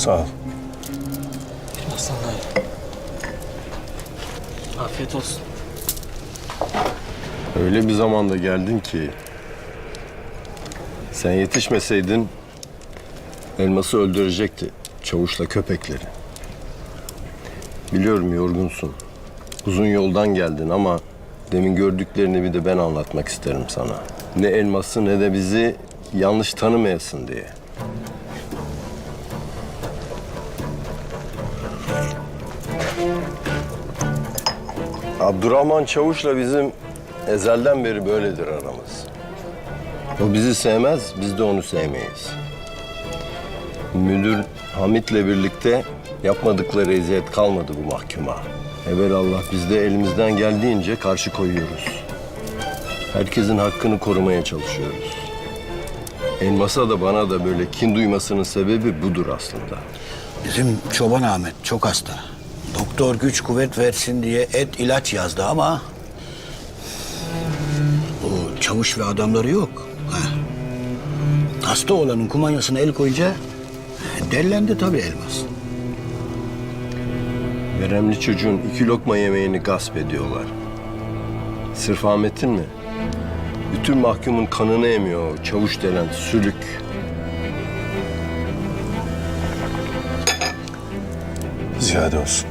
Sağ ol. Aslan dayı. Afiyet olsun. Öyle bir zamanda geldin ki sen yetişmeseydin elması öldürecekti çavuşla köpekleri. Biliyorum yorgunsun. Uzun yoldan geldin ama demin gördüklerini bir de ben anlatmak isterim sana. Ne elması ne de bizi yanlış tanımayasın diye. Abdurrahman Çavuş'la bizim ezelden beri böyledir aramız. O bizi sevmez, biz de onu sevmeyiz. Müdür Hamit'le birlikte yapmadıkları eziyet kalmadı bu mahkuma. Evelallah biz de elimizden geldiğince karşı koyuyoruz. Herkesin hakkını korumaya çalışıyoruz. Elmas'a da bana da böyle kin duymasının sebebi budur aslında. Bizim çoban Ahmet çok hasta. Doktor güç kuvvet versin diye et ilaç yazdı ama... ...o çavuş ve adamları yok. Ha. Hasta olanın kumanyasına el koyunca... ...dellendi tabii elmas. Veremli çocuğun iki lokma yemeğini gasp ediyorlar. Sırf Ahmet'in mi? Bütün mahkumun kanını emiyor o çavuş denen sülük. Ziyade olsun.